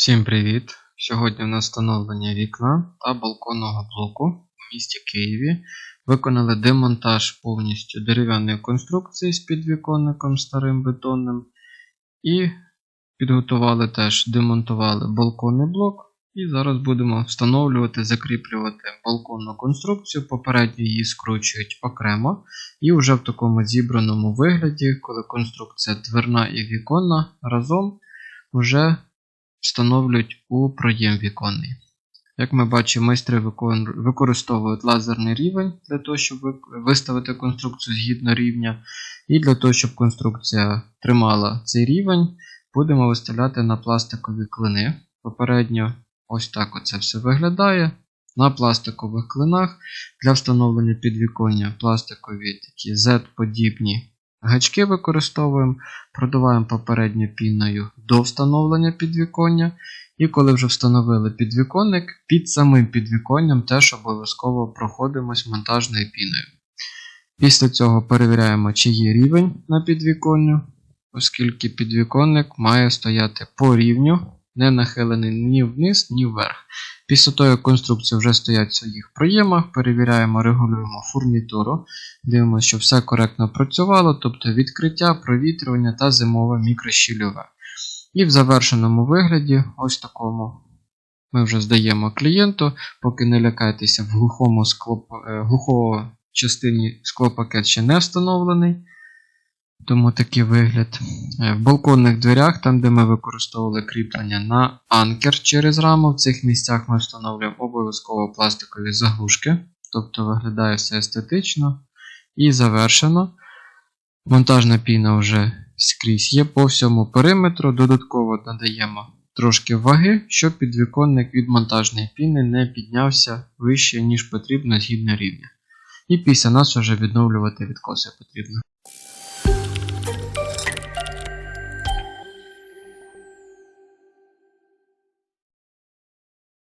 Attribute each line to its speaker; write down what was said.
Speaker 1: Всім привіт! Сьогодні в нас встановлення вікна та балконного блоку у місті Києві. Виконали демонтаж повністю дерев'яної конструкції з підвіконником старим бетонним. І підготували теж, демонтували балконний блок. І зараз будемо встановлювати, закріплювати балконну конструкцію. Попередньо її скручують окремо. І вже в такому зібраному вигляді, коли конструкція дверна і віконна разом вже встановлюють у проєм віконний. Як ми бачимо, майстри використовують лазерний рівень для того, щоб виставити конструкцію згідно рівня. І для того, щоб конструкція тримала цей рівень, будемо виставляти на пластикові клини. Попередньо ось так оце все виглядає. На пластикових клинах для встановлення підвіконня пластикові такі Z-подібні гачки використовуємо, продуваємо попередньо піною до встановлення підвіконня. І коли вже встановили підвіконник, під самим підвіконням теж обов'язково проходимось монтажною піною. Після цього перевіряємо, чи є рівень на підвіконню, оскільки підвіконник має стояти по рівню, не нахилений ні вниз, ні вверх. Після того, як конструкції вже стоять в своїх проємах, перевіряємо, регулюємо фурнітуру, дивимося, щоб все коректно працювало, тобто відкриття, провітрювання та зимове мікрощільове. І в завершеному вигляді, ось такому, ми вже здаємо клієнту, поки не лякайтеся, в глухому склоп... е, глухого частині склопакет ще не встановлений. Тому такий вигляд. Е, В балконних дверях, там де ми використовували кріплення на анкер через раму, в цих місцях ми встановлюємо обов'язково пластикові заглушки, тобто виглядає все естетично і завершено. Монтажна піна вже скрізь є по всьому периметру. Додатково надаємо трошки ваги, щоб підвіконник від монтажної піни не піднявся вище, ніж потрібно згідно рівня. І після нас вже відновлювати відкоси потрібно.